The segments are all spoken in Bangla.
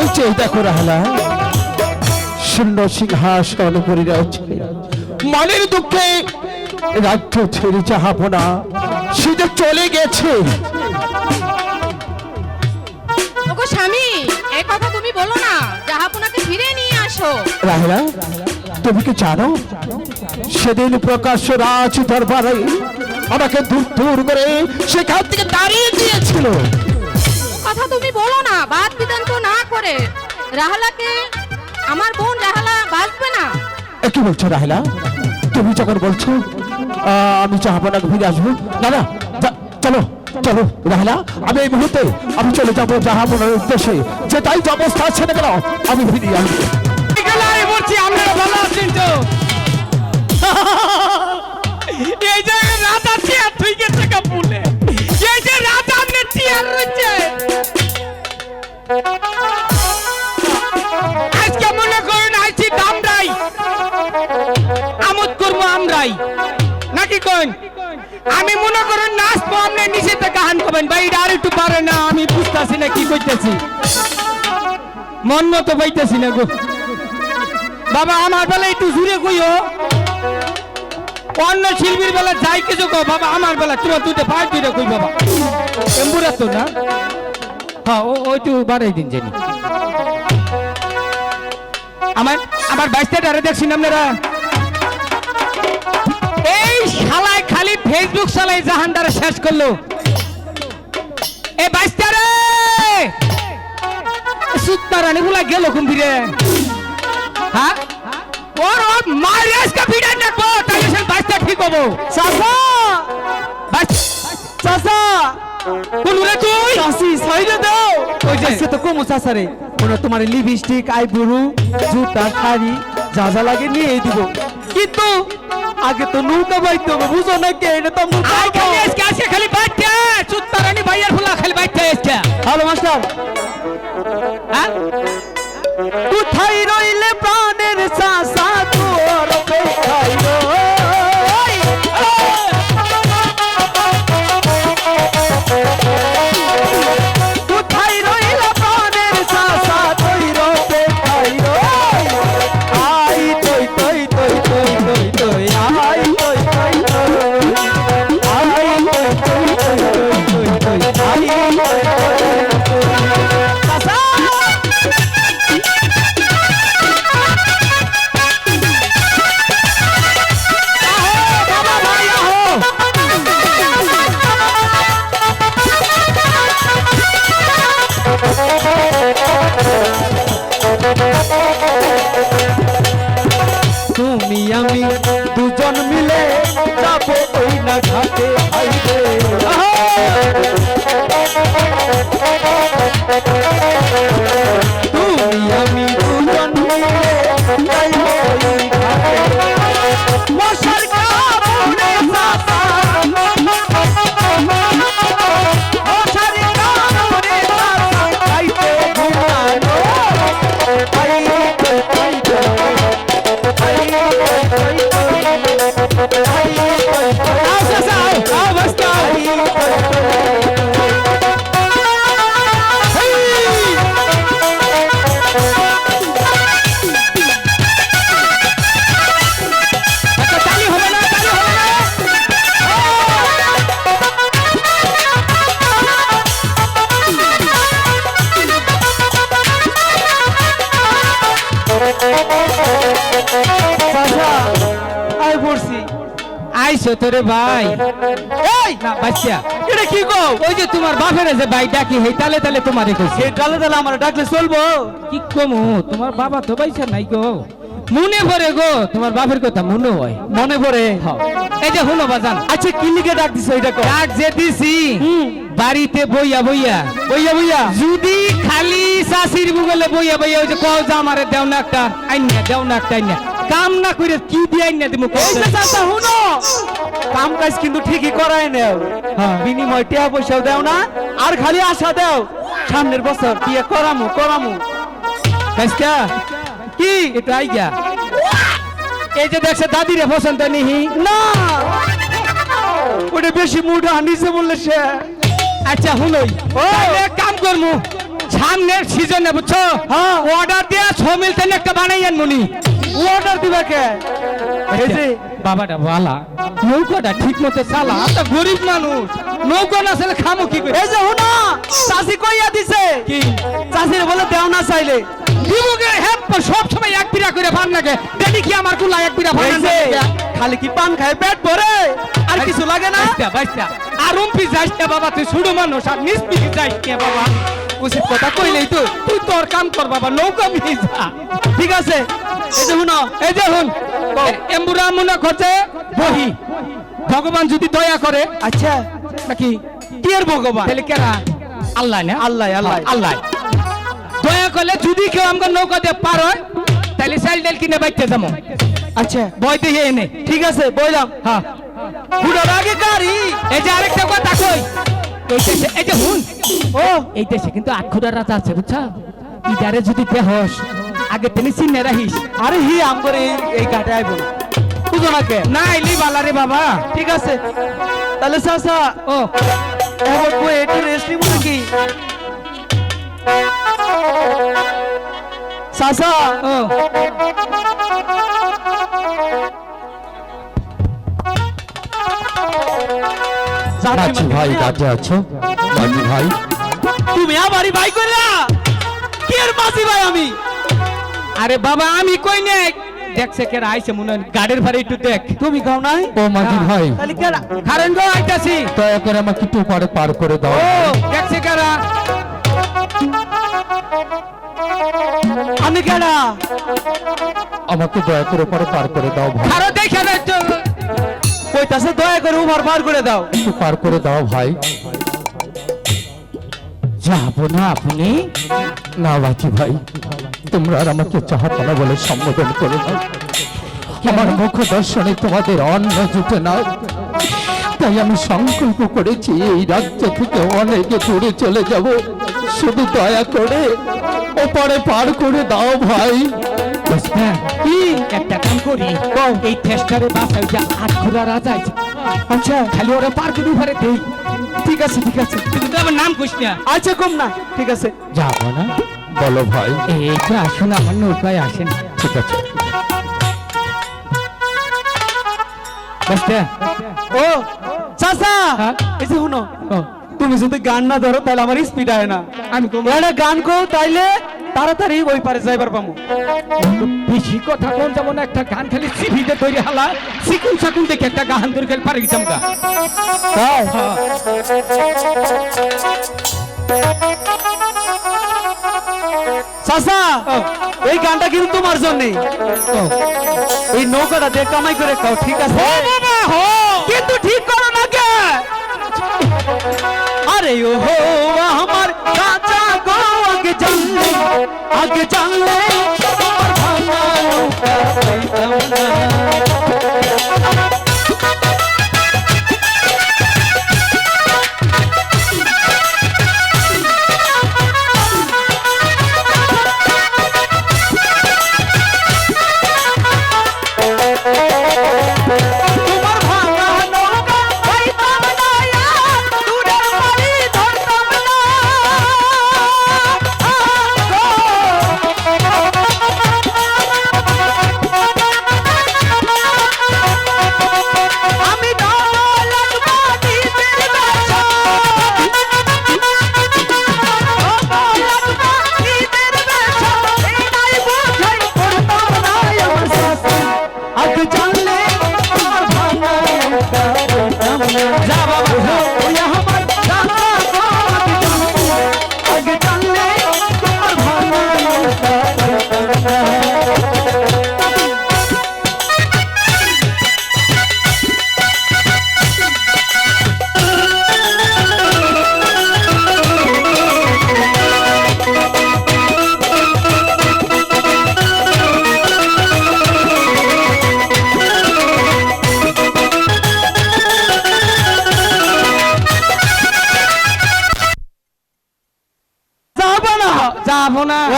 ওই যে দেখো রাহলা শূন্য সিংহাসন করে রয়েছে। মনের দুঃখে রাজ্য ছেড়ে চাহাবো না। সে যে চলে গেছে। ওগো স্বামী এই কথা তুমি বলো না। জাহাপনাকে ফিরে নিয়ে আসো। রাহলা তুমি কি জানো? সেদিন প্রকাশ্য রাজ দরবারে আমাকে দূর দূর করে সেখান থেকে দাঁড়িয়ে দিয়েছিল। কথা তুমি বলো না বাদ বিদান্ত না করে। রাহালাকে আমার বোন রাহালা বাঁচবে না? কি বলছো রাহেলা? তুমি যখন বলছো আমি চাহাবো না ফিরে আসব। না না চলো চলো রাহেলা আমি এই মুহূর্তে আমি চলে যাব জাহাবনের উদ্দেশ্যে। যে তাই যে অবস্থা আছে না কেন আমি ফিরিয়ে আসব আপনারা ভালো আছেন তো করবেন ভাই, এটা আর একটু পারে না, আমি বুঝতেছি না কি করতেছি মন মতো পাইতেছি না গো। বাবা, আমার বেলা একটু জুড়ে কইও। অন্য শিল্পীর বেলা যাই কিছু কো বাবা, আমার বেলা তোমার দুটো পাঁচ দুটো কই, বাবা। এম্বুরা তো না? হ্যাঁ ও ওইটু বাড়াই দিন জানি। আমার আমার বাইশটা ডারে দেখছেন আপনারা? এই শালায় খালি ফেসবুক শালায় জাহানদারে শেষ করল। এ বাইশটা রে সুত্তারানি গুলা গেল কুম্ভীরে হ্যাঁ ওর ওর মায়ের আজকে ভিড়ে দেখব তাহলে সে বাইশটা ঠিক হব। চাচা! চাচা! তুই? চাষি সাইডে দাও। ওই যে সে তো কমো তোমার লিপস্টিক আইব্রু জুতা শাড়ি যা যা লাগে নিয়ে দিব। কিন্তু আগে তো নৌকা বাইতে হবে বুঝো না কে? এটা তো আই খালি আজকে আসে খালি বাইতে। সুত্তারানি ভাইয়ার ফুলা খালি বাইতে আজকে হ্যালো মাস্টার। হ্যাঁ? কোথায় রইলে প্রাণের সাসা তোর অপেক্ষায় এই এটা কি গো? ওই যে তোমার বাপের যে ভাই ডাকি হই তালে তালে তোমারে কইছে। আমার ডাকলে চলবো। কি কমু তোমার বাবা তো বাইসা নাই গো। মনে পড়ে গো তোমার বাপের কথা মনে হয়। মনে পড়ে? হও। এই যে বাজান। আচ্ছা কি লিখে ডাক দিছো এটা কো ডাক যে দিছি বাড়িতে বইয়া বইয়া। বইয়া বইয়া? যদি খালি শাশির বুগলে বইয়া বইয়া ওই যে কও যে আমারে দেও না একটা আইনা দেও না একটা আইনা কাম না করে কি দিয়ে দিমু চাচা হুনো কাম কাজ কিন্তু ঠিকই করায় নেও। হ্যাঁ। বিনিময় টাকা পয়সাও দাও না আর খালি আশা দাও। সামনের বছর বিয়ে করামু করামু। কাজটা? কি? এটা আইয়া এই যে দেখছে দাদিরে পছন্দ নিহি। না। ওটা বেশি মুড আনিছে বললে সে। আচ্ছা হুলই এক কাম করমু সামনের সিজনে বুঝছ? হ্যাঁ। অর্ডার দিয়া সমিল তেলে একটা বানাইয়েন মনি অর্ডার দিবা কে? এই যে বাবাটা বালা নৌকাটা ঠিক মতো চালা আমরা গরিব মানুষ। নৌকা না চালে খামো কি করে? এই যে হুনা চাষি কইয়া দিছে। কি? চাষির বলে দেও না চাইলে। দিবুকে হেপ সব সময় এক বিরা করে ভান লাগে। দেখি কি আমার কুলা এক বিরা ভান এই খালি কি পান খায় পেট ভরে? আর কিছু লাগে না? বাইস্তা বাইস্তা আর উম্পি যাইস বাবা তুই শুরু মানুষ আর নিষ্পিকি যাইস বাবা? উচিত কথা কইলেই তো তুই তোর কাম কর বাবা নৌকা মিলে যা। ঠিক আছে এই যে হুনো এই যে হুন এম্বুরা মনে করছে বহি। ভগবান যদি দয়া করে আচ্ছা। নাকি কি এর ভগবান? তাহলে কেরা? আল্লাহ না? আল্লাহ, আল্লাহ। আল্লাহ। দয়া করলে যদি কেউ আমাকে নৌকা দিয়ে পার হয় তাহলে চাইল ডাল কিনে বাইতে যাব। আচ্ছা। বই দিয়ে এনে। ঠিক আছে বইলাম। হ্যাঁ। হুনার আগে গাড়ি। এই যে আরেকটা কথা কই। এই দেশে এই যে হুন ও। এই দেশে কিন্তু আটখুরা রাজা আছে বুঝছা? ইদারে যদি দেহস আগে তিনি চিনে রাখিস। আরে হি আম করে এই- ঘাটে আইব না। বুঝো না কে না এলি বালা রে বাবা। ঠিক আছে। তাহলে চাচা ও। এখন বই একটু রেস্ট নিব নাকি? চাচা ও। রাজু ভাই কাজে আছো? রাজু ভাই। তুমি আমারই ভাই কইরা? কি এর মাসি ভাই আমি? আরে বাবা আমি কই নাই? দেখছে কেরা আইছে মনে হয় গাড়ির ভাড়া একটু দেখ। তুমি খাও নাই? ও মাঝি ভাই তাহলে কেরা? কারণ গো আইতাছি। দয়া করে আমাকে একটু পরে পার করে দাও। ও দেখছে কেরা। আমি কেডা আমাকে দয়া করে পরে পার করে দাও ভাই। আরও দেখে না একটু কইতাছে দয়া করে উমার পার করে দাও। একটু পার করে দাও ভাই। যাব না আপনি। না বাকি ভাই তোমরা আর আমাকে বলে সম্বোধন করে আমার মুখ দর্শনে তোমাদের অন্ন জুটে না। তাই আমি সংকল্প করেছি এই রাজ্য থেকে অনেক দূরে চলে যাব। শুধু দয়া করে ওপারে পার করে দাও ভাই। একটা কাম করি। এই বাসায় যা আটখুরা রাজা আচ্ছা। খালি ওরা পার করে ঘরে দেই। ঠিক আছে ঠিক আছে। কিন্তু তুই আমার নাম কইস না। আচ্ছা কম না ঠিক আছে। যাব না। বলো ভাই। এই তো আসুন আমার নৌকায় আসেন। ঠিক আছে। ও চাচা! হ্যাঁ? এই যে শুনো তুমি যদি গান না ধরো তাহলে আমার স্পিড হয় না। আমি তোমার গান কো তাইলে তাড়াতাড়ি ওই পারে যাইবার পামু। বেশি কথা কোন যেমন একটা গান খালি সিভিতে তৈরি হালা সিকুন সাকুন দেখে একটা গান ধরে খেলে পারে গেছিলাম গা। তাই হ্যাঁ। এই গানটা কিন্তু তোমার জন্য। এই নৌকাটা দিয়ে কামাই করে খাও ঠিক আছে? কিন্তু ঠিক করো না কে? আরে ও জানলে আগে জানলে আমার ভাঙা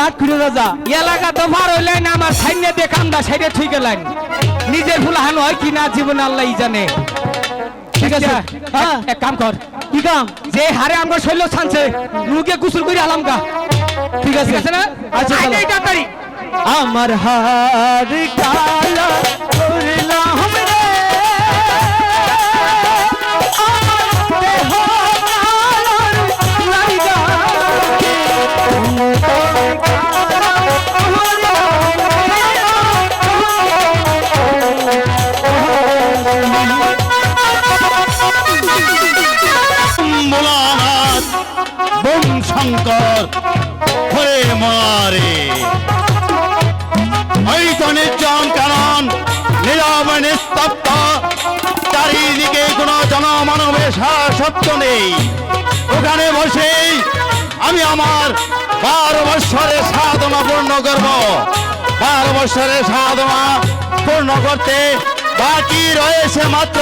রাত খুঁড়ে রাজা। এলাকা তো ভার হইলেন আমার সাইনে দিয়ে কান্দা সাইডে ঠিক গেলেন নিজের ফুলাহান হয় কি না জীবন আল্লাহ জানে। ঠিক আছে হ্যাঁ। এক- কাম কর। কি কাম? যে হারে আমার শৈল ছানছে নুকে গুসল করে আলাম গা। ঠিক আছে। না? আচ্ছা তাড়াতাড়ি। আমার হার কালা হরে মারে। নির্জন কানন নীরব নিস্তব্ধ। চারিদিকে কোনো জনমানবের সত্য নেই। ওখানে বসেই আমি আমার বারো বৎসরের সাধনা পূর্ণ করব। বারো বৎসরের সাধনা পূর্ণ করতে বাকি রয়েছে মাত্র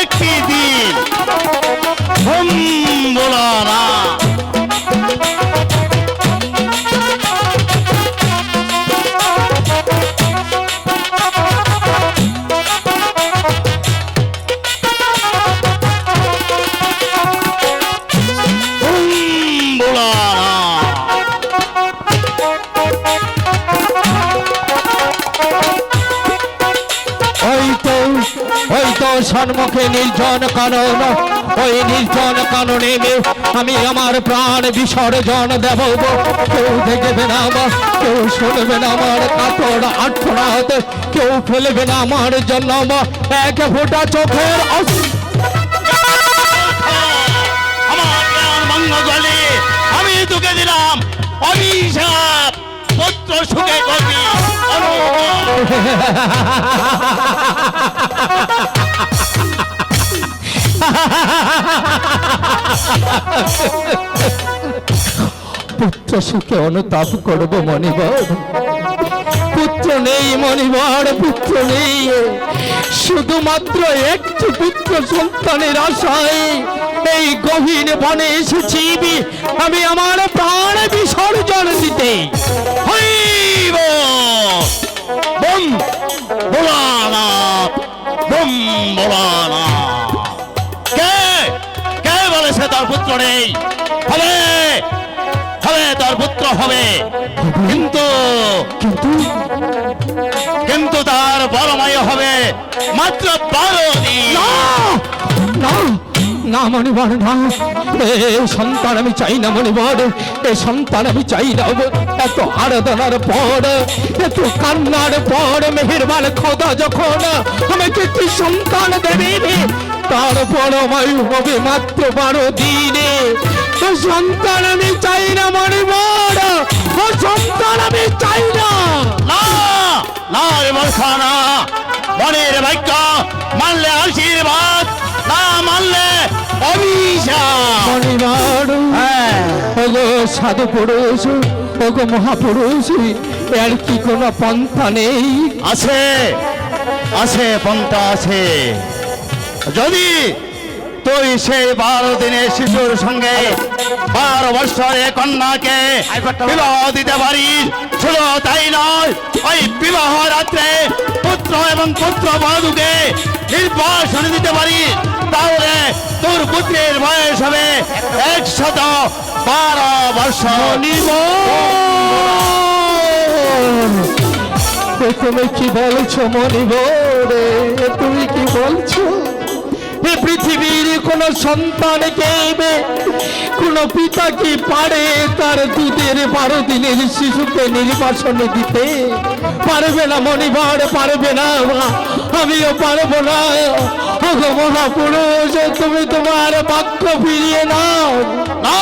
একটি দিন। হুম হুম সম্মুখে নির্জন কানন। ওই নির্জন কাননে আমি আমার প্রাণ বিসর্জন দেব। কেউ দেখবে না আমার, কেউ শুনবে না আমার কাতর আটনাথ কেউ ফেলবে না আমার জন্য এক ফোঁটা চোখের আমার করলে আমি তোকে দিলাম অভিশাপ। পুত্র সুখে অনুভব। পুত্র সুখে অনুতাপ পুত্র নেই মণিবর পুত্র নেই। শুধুমাত্র একটি পুত্র সন্তানের আশায় এই গভীর বনে এসেছি আমি। আমার প্রাণ বিসর্জন দিতে। হইব। কে? কে বলেছে তার পুত্র নেই? হবে তার পুত্র হবে। কিন্তু কিন্তু? তার বড় মায় হবে মাত্র বারো দিন। না! না! না মণিবর না। এ সন্তান আমি চাই না মণিবর। এ সন্তান আমি চাই না এত আরাধনার পর এত কান্নার পর মেহেরবান খোদা যখন আমাকে একটি সন্তান দেবে তারপর আমায় হবে মাত্র বারো দিনে। ও সন্তান আমি চাই না মণিবর ও সন্তান আমি চাই না। না না রে মূর্খা না মনের বাক্য মানলে আশীর্বাদ না মানলে অভিশাপ। হ্যাঁ। ওগো সাধু পুরুষ ওগো মহাপুরুষ এর কি কোনো পন্থা নেই? আছে আছে পন্থা আছে। যদি তুই সেই বারো দিনে শিশুর সঙ্গে বারো বৎসরে কন্যাকে বিবাহ দিতে পারিস। শুধু তাই নয় ওই বিবাহ রাত্রে পুত্র এবং পুত্র বধূকে নির্বাসন দিতে পারিস। তাহলে তোর পুত্রের বয়স হবে একশত বারো বৎসর। এ তুমি কি বলছো মনিবরে তুমি কি বলছো? এ পৃথিবীর কোন সন্তানকে কোন পিতা কি পারে তার দুধের বারো দিনের শিশুকে নির্বাসন দিতে? পারবে না মনিবার পারবে না আমিও পারব না। ওগো মহাপুরুষ, তুমি তোমার বাক্য ফিরিয়ে নাও। না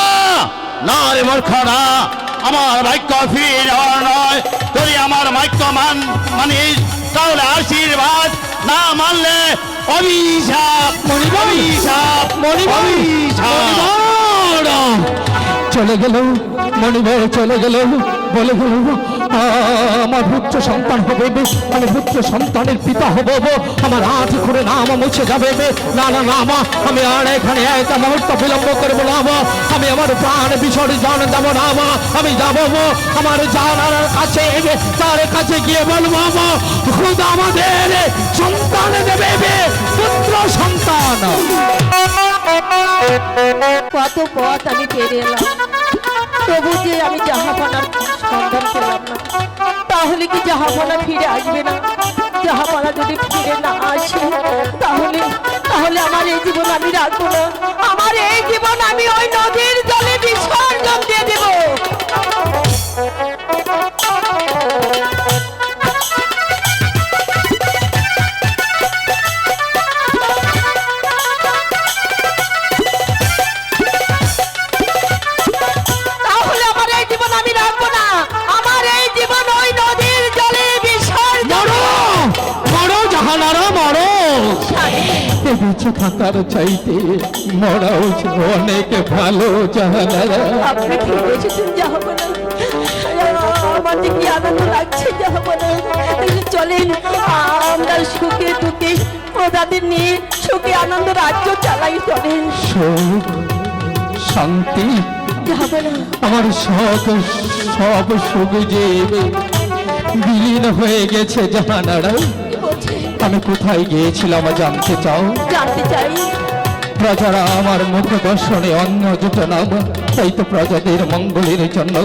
না রে মূর্খ না আমার বাক্য ফিরে যাওয়ার নয়। তুই আমার বাক্য মান মানিস, তাহলে আশীর্বাদ না মানলে অভিশাপ অভিশাপ অভিশাপ। চলে গেল মণিবর চলে গেল, বলে গেল, আমার পুত্র সন্তান হবে আমি পুত্র সন্তানের পিতা হব আমার আজ করে নাম মুছে যাবে। না না না, মা, আমি আর এখানে এক মুহূর্ত বিলম্ব করব না, মা। আমি আমার প্রাণ বিসর্জন যাব না, মা। আমি যাব আমার জানার কাছে তার কাছে গিয়ে বলব, মা, খুদ আমাদের সন্তান দেবে পুত্র সন্তান কত পথ আমি পেরে এলাম। তবু যে আমি জাহাপানার সন্ধান পেলাম না, তাহলে কি জাহাপানা ফিরে আসবে না? জাহাপানা যদি ফিরে না আসে, তাহলে তাহলে আমার এই জীবন আমি রাখব না। আমার এই জীবন আমি ওই নদীর জলে বিসর্জন দিয়ে দেবো। বেঁচে থাকার চাইতে মরাও অনেক ভালো জাহানারা। আপনি আমার যে কি আনন্দ লাগছে যাহবনা চলেন আমরা সুখে দুঃখে প্রজাদের নিয়ে সুখে আনন্দ রাজ্য চালাই চলেন। সুখ শান্তি আমার সব সব সুখ যে বিলীন হয়ে গেছে জাহানারা। আমি কোথায় গিয়েছিলাম জানতে চাও? জানতে চাই। প্রজারা আমার মুখ দর্শনে অন্য জোটনাব তাই তো প্রজাদের মঙ্গলের জন্য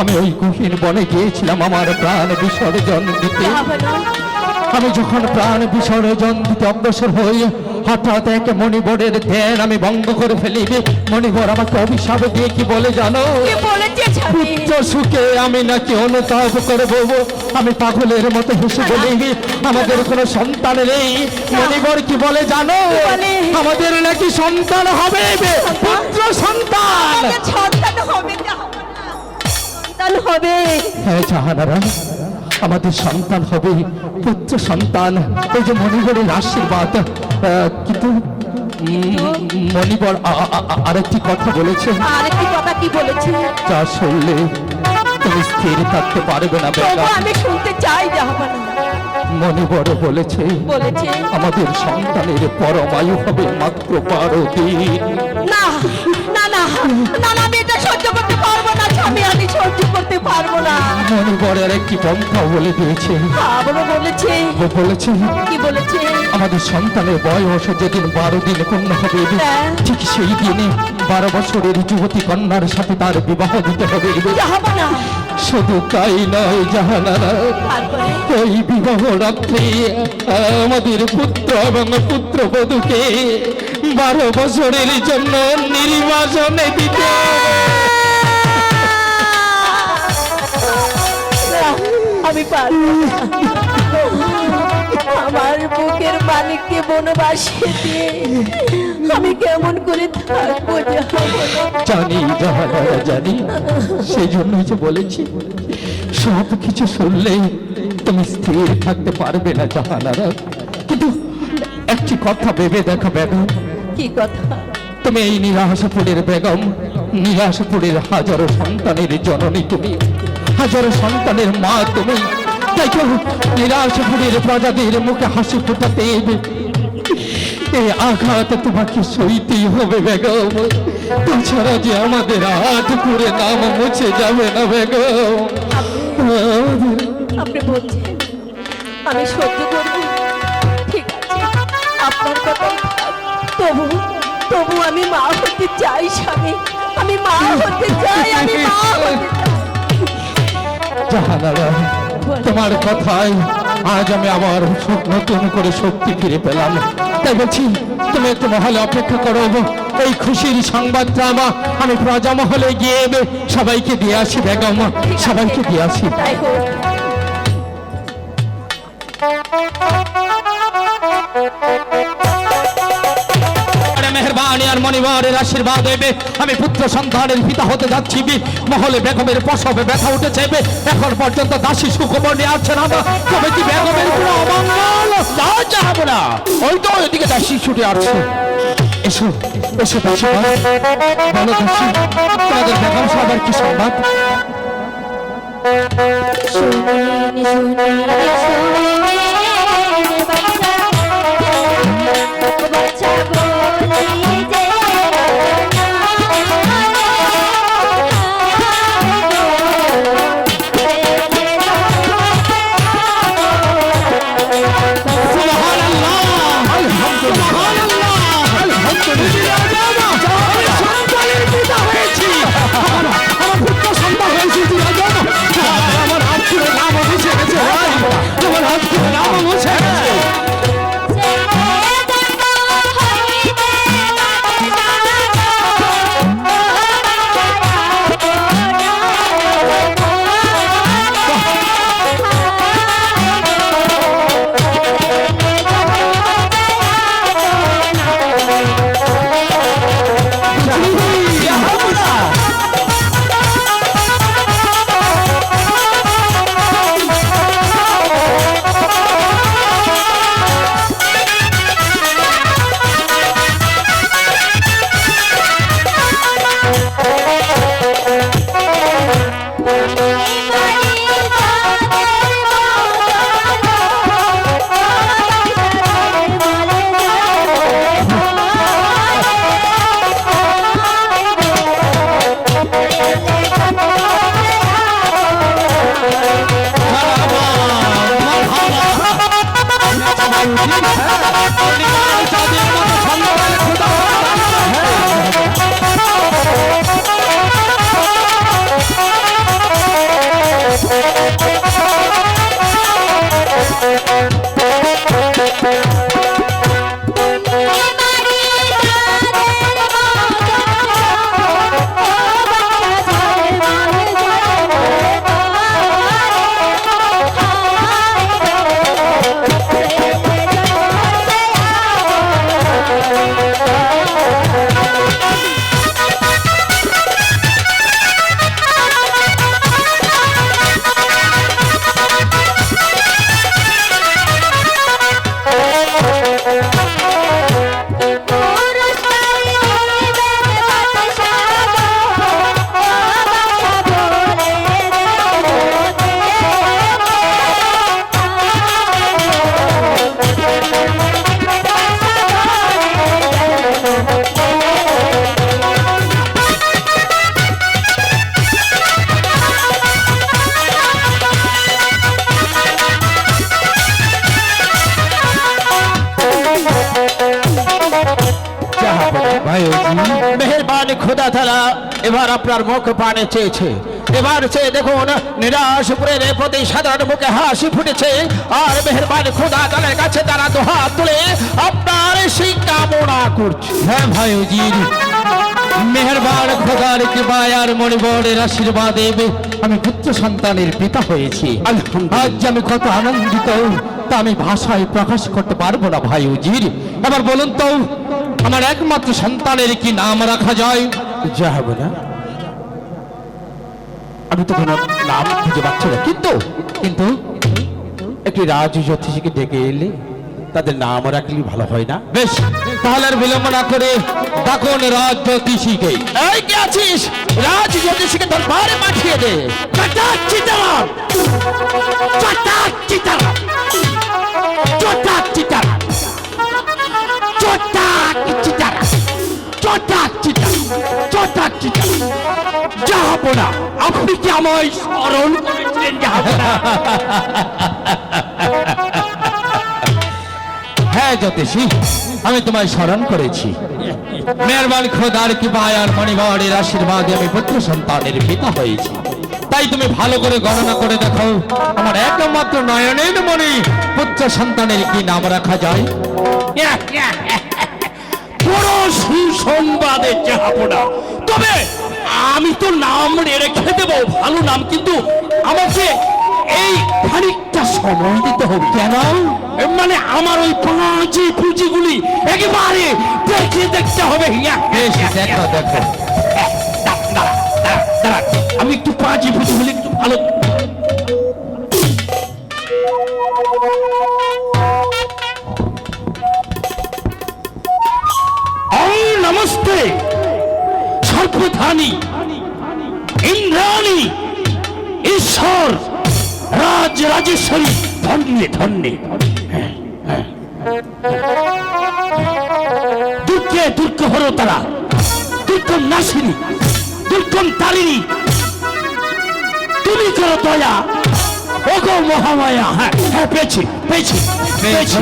আমি ওই গহীন বনে গিয়েছিলাম আমার প্রাণ বিসর্জন দিতে। আমি যখন প্রাণ বিসর্জন দিতে অগ্রসর হই হঠাৎ এক মণিবরের ধ্যান আমি ভঙ্গ করে ফেলিবে। মণিবর আমাকে অভিশাপ দিয়ে কি বলে জানো? কি বলেছে স্বামী পুত্র সুখে আমি নাকি অনুতাপ করে বলব আমি পাগলের মতো হেসে বলি আমাদের কোনো সন্তান নেই। মণিবর কি বলে জানো? আমাদের নাকি সন্তান হবে। পুত্র সন্তান। সন্তান হবে হ্যাঁ জাহানারা আমাদের সন্তান হবে পুত্র সন্তান। এই যে মণিবরের আশীর্বাদ। কিন্তু মণিবর আরেকটি কথা বলেছে। আরেকটি কথা কি বলেছে? যা শুনলে তুমি স্থির থাকতে পারবে না বেলা আমি শুনতে চাই মণিবর বলেছে বলেছে। আমাদের সন্তানের পরমায়ু হবে মাত্র বারো দিন। না না না না আমি এটা সহ্য করতে পারব না স্বামী আমি সহ্য করতে পারব না। মণিবরের একটি পন্থা বলে দিয়েছে। আবারও বলেছে। ও বলেছে কি বলেছে? আমাদের সন্তানের বয়স যেদিন বারো দিন পূর্ণ হবে হ্যাঁ। ঠিক সেই দিনে বারো বছরের যুবতী কন্যার সাথে তার বিবাহ দিতে হবে। শুধু তাই নয় জাহানারা ওই বিবাহ রাত্রে আমাদের পুত্র এবং পুত্র বধুকে বারো বছরের জন্য নির্বাচনে দিতে আমি পারব আমার বুকের মালিককে বনবাসে দিয়ে আমি কেমন করে থাকব জানি জানি সেই জন্যই যে বলেছি সব কিছু শুনলে তুমি স্থির থাকতে পারবে না জাহানারা। কিন্তু একটি কথা ভেবে দেখা বেগম। কি কথা? তুমি এই নিরাশপুরের বেগম নিরাশপুরের হাজারো সন্তানের জননী তুমি। হাজারো সন্তানের মা তুমি। তাই তো নিরাশপুরের প্রজাদের মুখে হাসি ফোটাতে এই আঘাত তোমাকে সইতেই হবে বেগম তাছাড়া যে আমাদের হাত করে নাম মুছে যাবে না বেগম আপনি বলছেন, আমি সহ্য করব। ঠিক আপনার কথা তবু তবু আমি মা হতে চাই, স্বামী। আমি মা হতে চাই, আমি মা হতে চাই। তোমার কথায় আজ আমি আবার নতুন করে শক্তি ফিরে পেলাম। তাই বলছি, তুমি একটু মহলে অপেক্ষা করো এই খুশির সংবাদটা আমার, আমি প্রজা মহলে গিয়ে সবাইকে দিয়ে আসি, বেগম। সবাইকে দিয়ে আসি। হোক আর মণিবরের আশীর্বাদ হইবে আমি পুত্র সন্তানের পিতা হতে যাচ্ছি। মহলে বেগমের প্রসবে ব্যথা উঠেছে বে। এখন পর্যন্ত দাসী সুখবর নিয়ে আসছে না তবে কি বেগমের কোনো অমঙ্গল? তা চাহাবো না ওই তো ওইদিকে দাসী ছুটে আসছে। এসো এসো দাসী বলো দাসী, তোমাদের বেগম সাহেবের কি সংবাদ? সুবহানাল্লাহ মেহরবান খোদা তালা এবার আপনার মুখ পানে চেয়েছে। এবার চেয়ে দেখুন নিরাশ পুরের প্রতি সাধারণ মুখে হাসি ফুটেছে। আর মেহরবান খোদা কাছে তারা তুলে আপনার সেই কামনা করছে। হ্যাঁ ভাই উজির মেহরবান খোদার কৃপায় আর মণিবরের আশীর্বাদে আমি পুত্র সন্তানের পিতা হয়েছি। আজ আমি কত আনন্দিত তা আমি ভাষায় প্রকাশ করতে পারব না ভাই উজির। এবার বলুন তো আমার একমাত্র সন্তানের কি নাম রাখা যায়? যা হবে না। আমি তো কোনো নাম খুঁজে পাচ্ছি না। কিন্তু কিন্তু একটি রাজ জ্যোতিষীকে ডেকে এলে তাদের নাম রাখলে ভালো হয় না। বেশ তাহলে আর বিলম্ব না করে ডাকুন রাজ জ্যোতিষীকে এই কে আছিস? রাজ জ্যোতিষীকে দরবারে পাঠিয়ে দে। চটাক চিতারাম আমায় স্মরণ করেছিলেন হ্যাঁ জ্যোতিষী আমি তোমায় স্মরণ করেছি। মেহরবান খোদার কৃপায় আর মণিবরের আশীর্বাদে আমি পুত্র সন্তানের পিতা হয়েছি। তাই তুমি ভালো করে গণনা করে দেখো আমার একমাত্র নয়নের মনে পুত্র সন্তানের কি নাম রাখা যায়? বড় সুসংবাদে যাব তবে আমি তো নাম রেখে দেবো ভালো নাম কিন্তু আমাকে এই খানিকটা সময় দিতে হবে। কেন? মানে আমার ওই পাঁচি পুঁজিগুলি একেবারে দেখে দেখতে হবে। দেখো দেখো। আমি একটু পাঁচি পুঁজিগুলি একটু ভালো সর্বধানী ইন্দ্রাণী ঈশ্বর রাজ রাজেশ্বরী ধন্যে। ধন্যে দুর্গে দুর্গ হল তারা। নাসিনী দুর্গম তারিণী। তুমি করো দয়া। ওগো মহামায়া। হ্যাঁ হ্যাঁ পেয়েছি পেয়েছি পেয়েছি?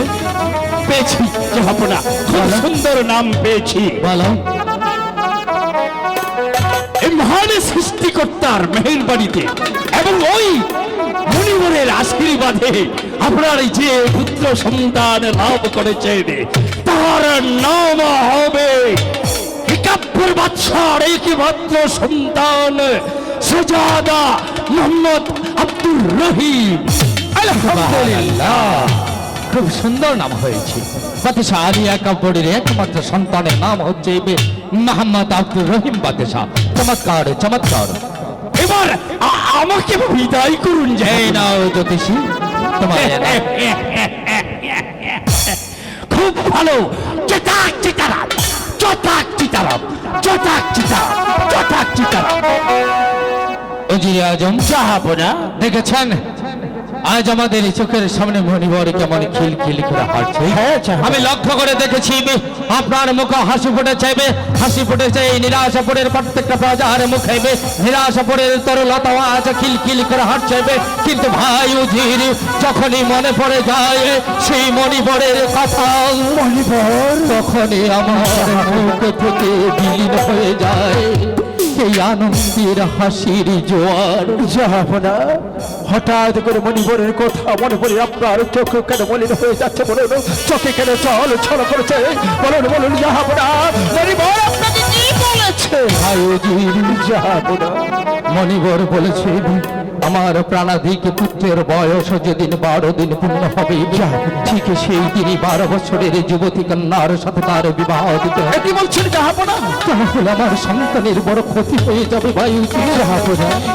পেয়েছি। জাহাপনা খুব সুন্দর নাম পেয়েছি। বলো। মহান সৃষ্টিকর্তার মেহেরবাড়িতে এবং ওই মণিবরের আশীর্বাদে আপনার যে পুত্র সন্তান লাভ করেছেন তার নাম হবে একাব্বর বাদশার একমাত্র সন্তান সজাদা মোহাম্মদ আব্দুর রহিম। আলহামদুলিল্লাহ খুব সুন্দর নাম হয়েছে। বাদশাহ একমাত্র সন্তানের নাম হচ্ছে মোহাম্মদ আব্দুর রহিম বাদশাহ। চমৎকার চমৎকার। এবার আমাকে বিদায় করুন যে এই নাও জ্যোতিষী তোমার। খুব ভালো। চটাক চিতারাম চটাক চিতারাম চটাক চিতারাম চটাক চিতারাম। উজিরে আজম যাহাবো না। দেখেছেন? আজ আমাদের চোখের সামনে মণিবর কেমন খিল খিল করে হাঁটছে। হ্যাঁ, আমি লক্ষ্য করে দেখেছি আপনার মুখে হাসি ফুটে চাইবে হাসি ফুটেছে এই নিরাশাপুরের প্রত্যেকটা প্রজার মুখে নিরাশাপুরের তরুলতা আজ খিল খিল করে হাঁটছে কিন্তু ভাই উজির যখনই মনে পড়ে যায় সেই মণিবরের কথা মণিবর। তখনই আমার মুখ থেকে বিলীন হয়ে যায়। এই আনন্দের হাসির জোয়ার। যাহাবনা হঠাৎ করে মণিবরের কথা মনে পড়ে আপনার চোখ কেন মলিন হয়ে যাচ্ছে বলুন। চোখে কেন জল ছল করেছে বলুন বলুন যাহাবনা মণিবর আপনাকে কি বলেছে? আয়োজির যাহাবনা মণিবর বলেছে আমার প্রাণাধিক পুত্রের বয়স যেদিন বারো দিন পূর্ণ হবে ঠিক সেই দিনই বারো বছরের যুবতী কন্যার সাথে তার বিবাহ দিতে। কি বলছেন তাহলে আমার সন্তানের বড় ক্ষতি হয়ে যাবে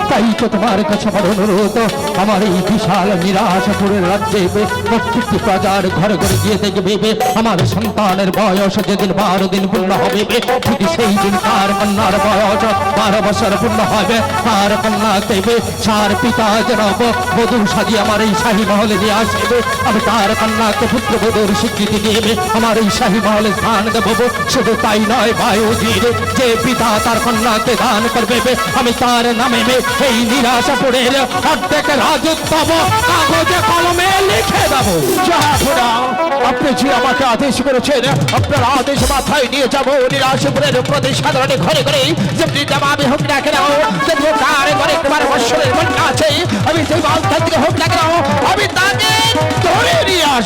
তাই তো তোমার কাছে আমার অনুরোধ আমার এই বিশাল নিরাশাপুরের রাজ্যে প্রত্যেকটি প্রজার ঘরে ঘরে গিয়ে দেখবে আমার সন্তানের বয়স যেদিন বারো দিন পূর্ণ হবে ঠিক সেই দিন তার কন্যার বয়স বারো বছর পূর্ণ হবে তার কন্যা দেবে সার পিতা জনব বধূ সাজিয়ে আমার এই শাহী মহলে নিয়ে আসবে। আমি তার কন্যাকে পুত্র বধূর স্বীকৃতি দেবে আমার এই শাহী মহলে স্থান দেব, শুধু তাই নয় বায়ুজির যে পিতা তার কন্যাকে দান করবে আমি তার নামে এই নিরাশাপুরের অর্ধেক রাজত্ব কাগজে কলমে লিখে দেবো। আপনি যে আমাকে আদেশ করেছেন, আপনার আদেশ মাথায় নিয়ে যাব। নিরাশপুরের প্রদেশ সাধারণে ঘরে ঘরে যেমনি আমি হোক না কেন তার ঘরে তোমার বৎসরের কন্যা আছে আমি যে বাল থেকে হোক না কেন আমি তাকে ধরে নিয়ে আসব